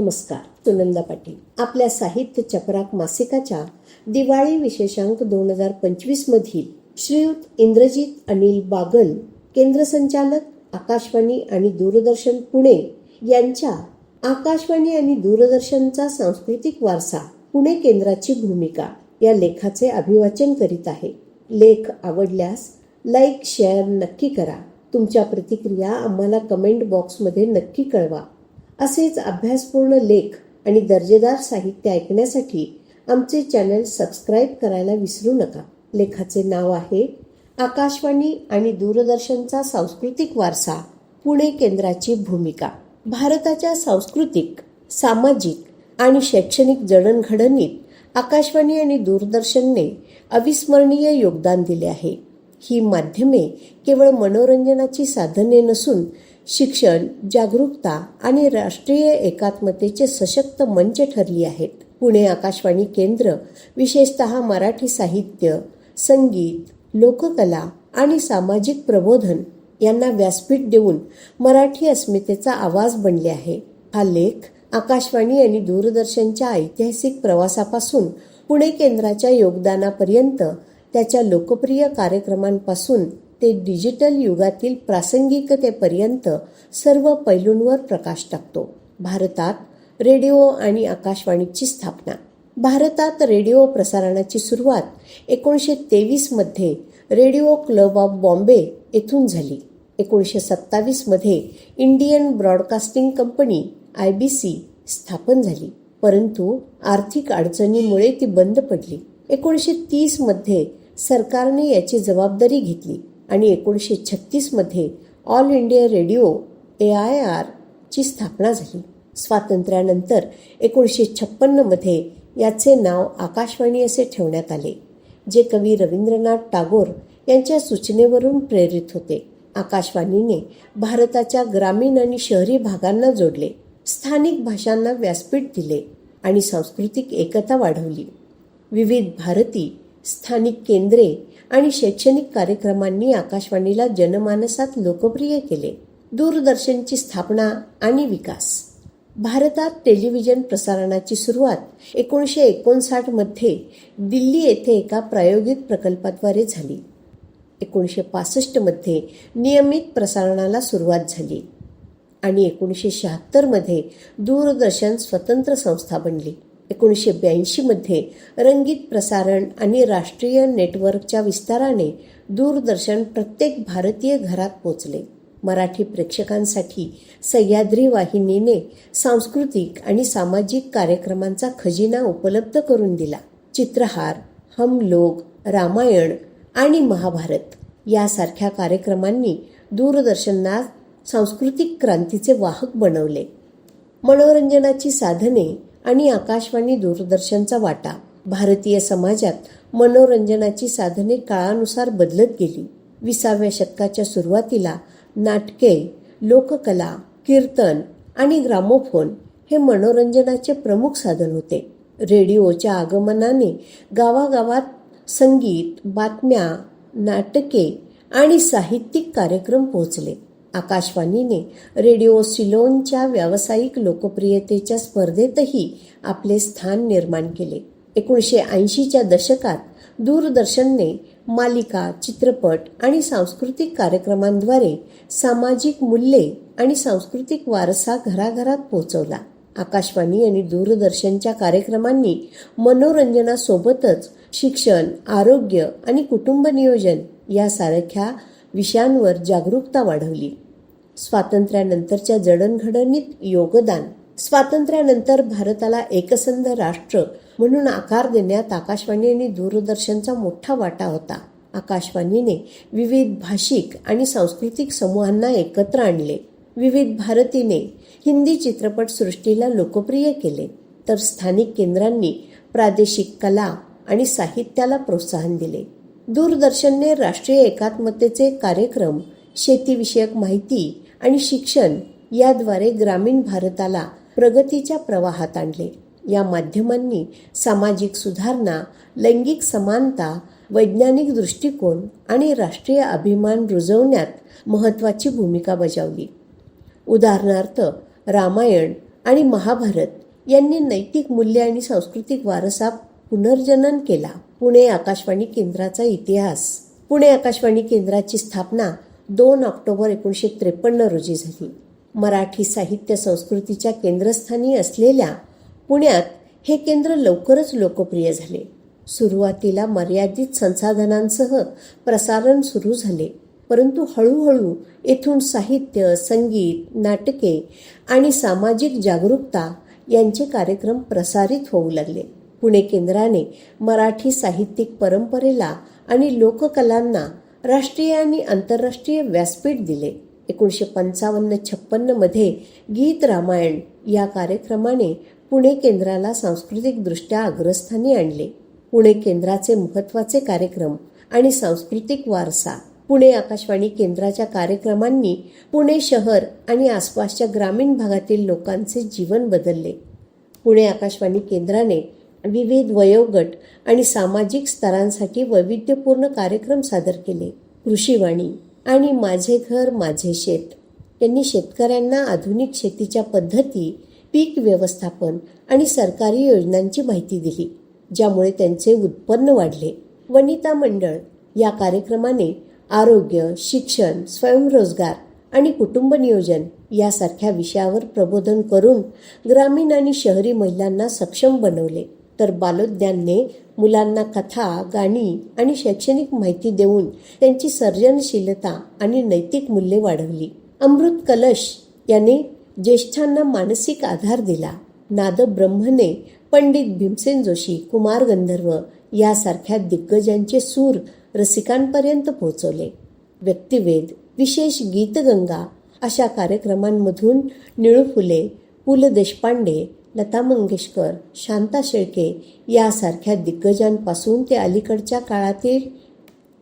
नमस्कार सुनंदा पाटील. आपल्या साहित्य चक्राक मासिकाच्या दिवाळी विशेषांक दोन हजार पंचवीस मधील श्रीयुत इंद्रजित अनिल बागल केंद्र संचालक आकाशवाणी आणि दूरदर्शन पुणे यांच्या आकाशवाणी आणि दूरदर्शनचा सांस्कृतिक वारसा पुणे केंद्राची भूमिका या लेखाचे अभिवाचन करीत आहे. लेख आवडल्यास लाईक शेअर नक्की करा. तुमच्या प्रतिक्रिया आम्हाला कमेंट बॉक्समध्ये नक्की कळवा. असेच अभ्यासपूर्ण लेख आणि दर्जेदार साहित्य ऐकण्यासाठी आमचे चॅनल सबस्क्राईब करायला विसरू नका. लेखाचे नाव आहे आकाशवाणी आणि दूरदर्शनचा सांस्कृतिक वारसा पुणे केंद्राची भूमिका. भारताच्या सांस्कृतिक सामाजिक आणि शैक्षणिक जडणघडणीत आकाशवाणी आणि दूरदर्शनने अविस्मरणीय योगदान दिले आहे. ही माध्यमे केवळ मनोरंजनाची साधने नसून शिक्षण जागरूकता आणि राष्ट्रीय एकात्मतेचे सशक्त मंच ठरली आहेत. पुणे आकाशवाणी केंद्र विशेषतः मराठी साहित्य संगीत लोककला आणि सामाजिक प्रबोधन यांना व्यासपीठ देऊन मराठी अस्मितेचा आवाज बनले आहे. हा लेख आकाशवाणी आणि दूरदर्शनच्या ऐतिहासिक प्रवासापासून पुणे केंद्राच्या योगदानापर्यंत त्याच्या लोकप्रिय कार्यक्रमांपासून ते डिजिटल युगातील प्रासंगिकतेपर्यंत सर्व पैलूंवर प्रकाश टाकतो. भारतात रेडिओ आणि आकाशवाणीची स्थापना. भारतात रेडिओ प्रसारणाची सुरुवात एकोणीसशे तेवीसमध्ये रेडिओ क्लब ऑफ बॉम्बे येथून झाली. एकोणीसशे सत्तावीसमध्ये Indian broadcasting company I B C स्थापन झाली. परंतु आर्थिक अडचणीमुळे ती बंद पडली. एकोणीसशे तीसमध्ये सरकारने याची जबाबदारी घेतली. आणि एकोणीसशे छत्तीसमध्ये all India radio A I R ची स्थापना झाली. स्वातंत्र्यानंतर एकोणीसशे छप्पन्नमध्ये याचे नाव आकाशवाणी असे ठेवण्यात आले जे कवी रवींद्रनाथ टागोर यांच्या सूचनेवरून प्रेरित होते. आकाशवाणीने भारताच्या ग्रामीण आणि शहरी भागांना जोडले स्थानिक भाषांना व्यासपीठ दिले आणि सांस्कृतिक एकता वाढवली. विविध भारती स्थानिक केंद्रे आणि शैक्षणिक कार्यक्रमांनी आकाशवाणीला जनमानसात लोकप्रिय केले. दूरदर्शनची स्थापना आणि विकास. भारतात टेलिव्हिजन प्रसारणाची सुरुवात एकोणीसशे एकोणसाठमध्ये दिल्ली येथे एका प्रायोगिक प्रकल्पाद्वारे झाली. एकोणीसशे पासष्टमध्ये नियमित प्रसारणाला सुरुवात झाली आणि एकोणीसशे शहात्तरमध्ये दूरदर्शन स्वतंत्र संस्था बनली. एकोणीसशे ब्याऐंशीमध्ये रंगीत प्रसारण आणि राष्ट्रीय नेटवर्कच्या विस्ताराने दूरदर्शन प्रत्येक भारतीय घरात पोचले. मराठी प्रेक्षकांसाठी सह्याद्री वाहिनीने सांस्कृतिक आणि सामाजिक कार्यक्रमांचा खजिना उपलब्ध करून दिला. चित्रहार हम लोग रामायण आणि महाभारत यासारख्या कार्यक्रमांनी दूरदर्शनात सांस्कृतिक क्रांतीचे वाहक बनवले. मनोरंजनाची साधने आणि आकाशवाणी दूरदर्शनचा वाटा. भारतीय समाजात मनोरंजनाची साधने काळानुसार बदलत गेली. विसाव्या शतकाच्या सुरुवातीला नाटके लोककला कीर्तन आणि ग्रामोफोन हे मनोरंजनाचे प्रमुख साधन होते. रेडिओच्या आगमनाने गावागावात संगीत बातम्या नाटके आणि साहित्यिक कार्यक्रम पोहोचले. आकाशवाणीने रेडिओ सिलोनच्या व्यावसायिक लोकप्रियतेच्या स्पर्धेतही आपले स्थान निर्माण केले. एकोणीसशे ऐंशीच्या दशकात दूरदर्शनने मालिका चित्रपट आणि सांस्कृतिक कार्यक्रमांद्वारे सामाजिक मूल्ये आणि सांस्कृतिक वारसा घराघरात पोहोचवला. आकाशवाणी आणि दूरदर्शनच्या कार्यक्रमांनी मनोरंजनासोबतच शिक्षण आरोग्य आणि कुटुंब नियोजन यासारख्या विषयांवर जागरूकता वाढवली. स्वातंत्र्यानंतरच्या जडणघडणीत योगदान. स्वातंत्र्यानंतर भारताला एकसंध राष्ट्र म्हणून आकार देण्यात आकाशवाणी आणि दूरदर्शनचा मोठा वाटा होता. आकाशवाणीने विविध भाषिक आणि सांस्कृतिक समूहांना एकत्र आणले. विविध भारतीने हिंदी चित्रपट सृष्टीला लोकप्रिय केले. तर स्थानिक केंद्रांनी प्रादेशिक कला आणि साहित्याला प्रोत्साहन दिले. दूरदर्शनने राष्ट्रीय एकात्मतेचे कार्यक्रम शेतीविषयक माहिती आणि शिक्षण याद्वारे ग्रामीण भारताला प्रगतीच्या प्रवाहात आणले. या माध्यमांनी सामाजिक सुधारणा लैंगिक समानता वैज्ञानिक दृष्टिकोन आणि राष्ट्रीय अभिमान रुजवण्यात महत्त्वाची भूमिका बजावली. उदाहरणार्थ रामायण आणि महाभारत यांनी नैतिक मूल्य आणि सांस्कृतिक वारसा पुनर्जनन केला. पुणे आकाशवाणी केंद्राचा इतिहास. पुणे आकाशवाणी केंद्राची स्थापना दोन ऑक्टोबर एकोणीसशे त्रेपन्न रोजी झाली. मराठी साहित्य संस्कृतीच्या केंद्रस्थानी असलेल्या पुण्यात हे केंद्र लवकरच लोकप्रिय झाले. सुरुवातीला मर्यादित संसाधनांसह प्रसारण सुरू झाले परंतु हळूहळू येथून साहित्य संगीत नाटके आणि सामाजिक जागरूकता यांचे कार्यक्रम प्रसारित होऊ लागले. पुणे केंद्राने मराठी साहित्यिक परंपरेला आणि लोककलांना राष्ट्रीय आणि आंतरराष्ट्रीय व्यासपीठ दिले. एकोणीसशे पंचावन्न छप्पन्नमध्ये गीत रामायण या कार्यक्रमाने पुणे केंद्राला सांस्कृतिकदृष्ट्या अग्रस्थानी आणले. पुणे केंद्राचे महत्त्वाचे कार्यक्रम आणि सांस्कृतिक वारसा. पुणे आकाशवाणी केंद्राच्या कार्यक्रमांनी पुणे शहर आणि आसपासच्या ग्रामीण भागातील लोकांचे जीवन बदलले. पुणे आकाशवाणी केंद्राने विविध वयोगट आणि सामाजिक स्तरांसाठी वैविध्यपूर्ण कार्यक्रम सादर केले. कृषीवाणी आणि माझे घर माझे शेत. यांनी शेतकऱ्यांना आधुनिक शेतीच्या पद्धती पीक व्यवस्थापन आणि सरकारी योजनांची माहिती दिली ज्यामुळे त्यांचे उत्पन्न वाढले. वनिता मंडळ या कार्यक्रमाने आरोग्य शिक्षण स्वयंरोजगार आणि कुटुंब नियोजन यासारख्या विषयावर प्रबोधन करून ग्रामीण आणि शहरी महिलांना सक्षम बनवले. तर बालोद्यानने मुलांना कथा गाणी आणि शैक्षणिक माहिती देऊन त्यांची सर्जनशीलता आणि नैतिक मूल्ये वाढवली. अमृत कलश याने ज्येष्ठांना मानसिक आधार दिला. नाद ब्रह्मने पंडित भीमसेन जोशी कुमार गंधर्व यासारख्या दिग्गजांचे सूर रसिकांपर्यंत पोहोचवले. व्यक्तिवेद विशेष गीतगंगा अशा कार्यक्रमांमधून निळू फुले पु ल देशपांडे लता मंगेशकर शांता शेळके यासारख्या दिग्गजांपासून ते अलीकडच्या काळातील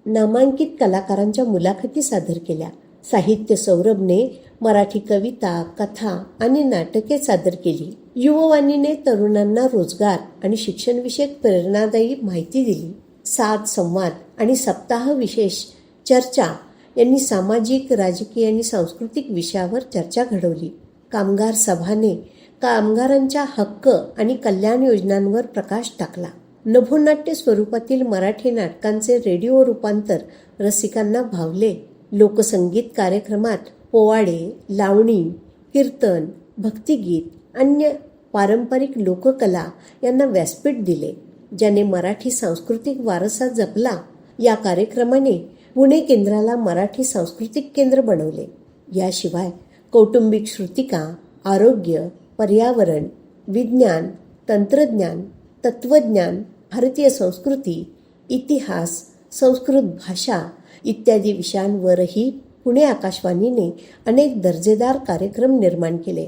नामांकित कलाकारांच्या मुलाखती सादर केल्या. साहित्य सौरभने मराठी कविता कथा आणि नाटके सादर केली. युववाणीने तरुणांना रोजगार आणि शिक्षणविषयक प्रेरणादायी माहिती दिली. सात संवाद आणि सप्ताह विशेष चर्चा यांनी सामाजिक राजकीय आणि सांस्कृतिक विषयावर चर्चा घडवली. कामगार सभाने कामगारांच्या हक्क आणि कल्याण योजनांवर प्रकाश टाकला. नभोनाट्य स्वरूपातील मराठी नाटकांचे रेडिओ रूपांतर रसिकांना भावले. लोकसंगीत कार्यक्रमात पोवाडे लावणी कीर्तन भक्तिगीत अन्य पारंपरिक लोककला यांना व्यासपीठ दिले. ज्याने मराठी सांस्कृतिक वारसा जपला. या कार्यक्रमाने पुणे केंद्राला मराठी सांस्कृतिक केंद्र बनवले. याशिवाय कौटुंबिक श्रुतिका आरोग्य पर्यावरण विज्ञान तंत्रज्ञान तत्वज्ञान भारतीय संस्कृती इतिहास संस्कृत भाषा इत्यादी विषयांवरही पुणे आकाशवाणीने अनेक दर्जेदार कार्यक्रम निर्माण केले.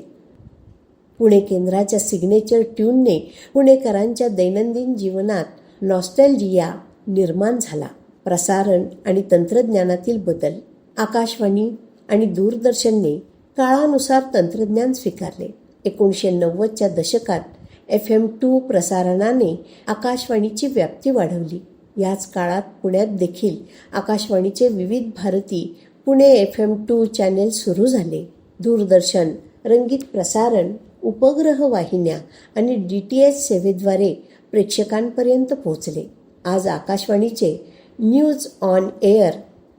पुणे केंद्राच्या सिग्नेचर ट्यूनने पुणेकरांच्या दैनंदिन जीवनात नॉस्टॅल्जिया निर्माण झाला. प्रसारण आणि तंत्रज्ञानातील बदल आकाशवाणी आणि दूरदर्शनने काळानुसार तंत्रज्ञान स्वीकारले. एकोणीसशे नव्वदच्या दशकात एफ एम टू प्रसारणाने आकाशवाणीची व्याप्ती वाढवली. याच काळात पुण्यात देखील आकाशवाणीचे Vividh Bharati Pune F M two channel सुरू झाले. दूरदर्शन रंगीत प्रसारण उपग्रह वाहिन्या आणि डी टी एस सेवेद्वारे प्रेक्षकांपर्यंत पोहोचले. आज आकाशवाणीचे न्यूज ऑन एअर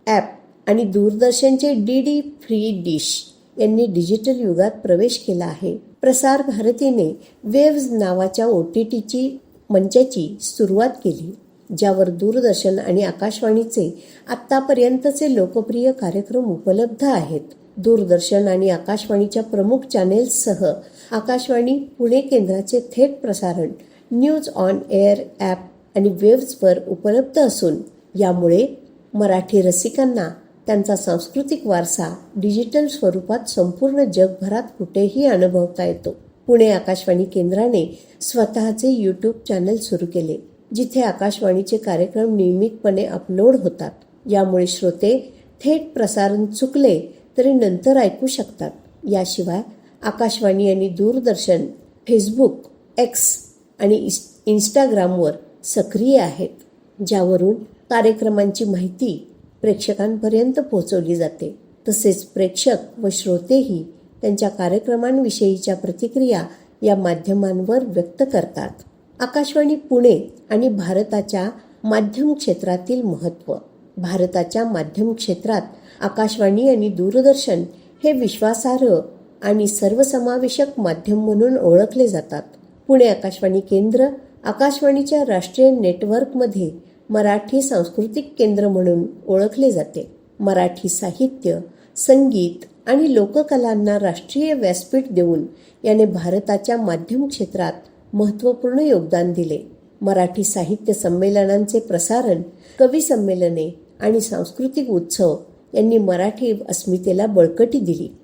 ॲप आणि दूरदर्शनचे डी डी फ्री डिश यांनी डिजिटल युगात प्रवेश केला आहे. प्रसार भारतीने वेव्ज नावाच्या ओ टी टीची मंचाची सुरुवात केली ज्यावर दूरदर्शन आणि आकाशवाणीचे आत्तापर्यंतचे लोकप्रिय कार्यक्रम उपलब्ध आहेत. दूरदर्शन आणि आकाशवाणीच्या प्रमुख चॅनेल्ससह आकाशवाणी पुणे केंद्राचे थेट प्रसारण न्यूज ऑन एअर ॲप आणि वेव्सवर उपलब्ध असून यामुळे मराठी रसिकांना त्यांचा सांस्कृतिक वारसा डिजिटल स्वरूपात संपूर्ण जगभरात कुठेही अनुभवता येतो. पुणे आकाशवाणी केंद्राने स्वतःचे यूट्यूब चॅनल सुरू केले जिथे आकाशवाणीचे कार्यक्रम नियमितपणे अपलोड होतात. यामुळे श्रोते थेट प्रसारण चुकले तरी नंतर ऐकू शकतात. याशिवाय आकाशवाणी आणि दूरदर्शन फेसबुक एक्स आणि इंस्टाग्रामवर सक्रिय आहेत ज्यावरून कार्यक्रमांची माहिती प्रेक्षकांपर्यंत पोहोचवली जाते. तसेच प्रेक्षक व श्रोतेही त्यांच्या कार्यक्रमांविषयीच्या प्रतिक्रिया या माध्यमांवर व्यक्त करतात. आकाशवाणी पुणे आणि भारताच्या माध्यम क्षेत्रातील महत्त्व. भारताच्या माध्यम क्षेत्रात आकाशवाणी आणि दूरदर्शन हे विश्वासार्ह आणि सर्वसमावेशक माध्यम म्हणून ओळखले जातात. पुणे आकाशवाणी केंद्र आकाशवाणीच्या राष्ट्रीय नेटवर्कमध्ये मराठी सांस्कृतिक केंद्र म्हणून ओळखले जाते. मराठी साहित्य संगीत आणि लोककलांना राष्ट्रीय व्यासपीठ देऊन याने भारताच्या माध्यम क्षेत्रात महत्त्वपूर्ण योगदान दिले. मराठी साहित्य संमेलनांचे प्रसारण कवी संमेलने आणि सांस्कृतिक उत्सव यांनी मराठी अस्मितेला बळकटी दिली.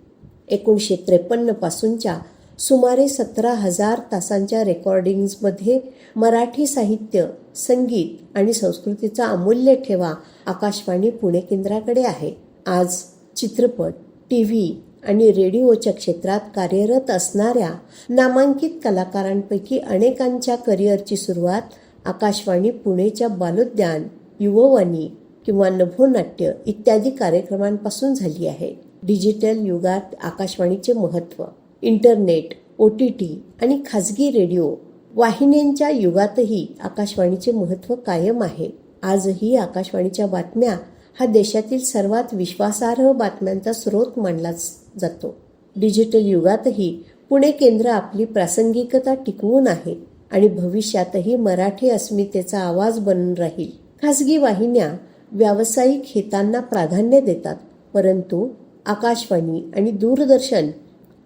एकोणीसशे त्रेपन्नपासूनच्या सुमारे सतरा हजार तासांच्या रेकॉर्डिंग्जमध्ये मराठी साहित्य संगीत आणि संस्कृतीचा अमूल्य ठेवा आकाशवाणी पुणे केंद्राकडे आहे. आज चित्रपट टी व्ही आणि रेडिओच्या क्षेत्रात कार्यरत असणाऱ्या नामांकित कलाकारांपैकी अनेकांच्या करिअरची सुरुवात आकाशवाणी पुणेच्या बालोद्यान युववाणी किंवा नभोनाट्य इत्यादी कार्यक्रमांपासून झाली आहे. डिजिटल युगात आकाशवाणीचे महत्त्व इंटरनेट ओ टी टी आणि खाजगी रेडिओ वाहिन्यांच्या युगातही आकाशवाणीचे महत्त्व कायम आहे. आजही आकाशवाणीच्या बातम्या हा देशातील सर्वात विश्वासार्ह बातम्यांचा स्रोत मानला जातो. डिजिटल युगातही पुणे केंद्र आपली प्रासंगिकता टिकवून आहे आणि भविष्यातही मराठी अस्मितेचा आवाज बनून राहील. खासगी वाहिन्या व्यावसायिक हितांना प्राधान्य देतात परंतु आकाशवाणी आणि दूरदर्शन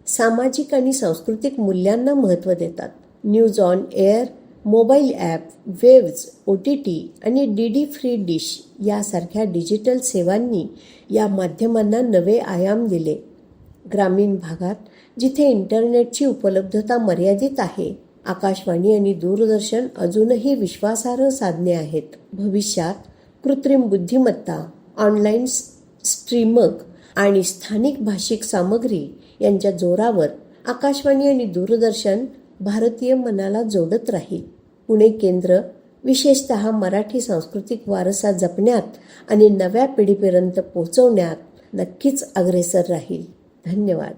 सामाजिक आणि सांस्कृतिक मूल्यांना महत्त्व देतात. News on air mobile app waves O T T आणि डी डी फ्री डिश यासारख्या डिजिटल सेवांनी या माध्यमांना नवे आयाम दिले. ग्रामीण भागात जिथे इंटरनेटची उपलब्धता मर्यादित आहे आकाशवाणी आणि दूरदर्शन अजूनही विश्वासार्ह साधने आहेत. भविष्यात कृत्रिम बुद्धिमत्ता ऑनलाईन स्ट्रीमक आणि स्थानिक भाषिक सामग्री यांच्या जोरावर आकाशवाणी आणि दूरदर्शन भारतीय मनाला जोडत राहील. पुणे केंद्र विशेषत मराठी सांस्कृतिक वारसा जपण्यात आणि नव्या पिढीपर्यंत पोहोचवण्यात नक्कीच अग्रेसर राहील. धन्यवाद.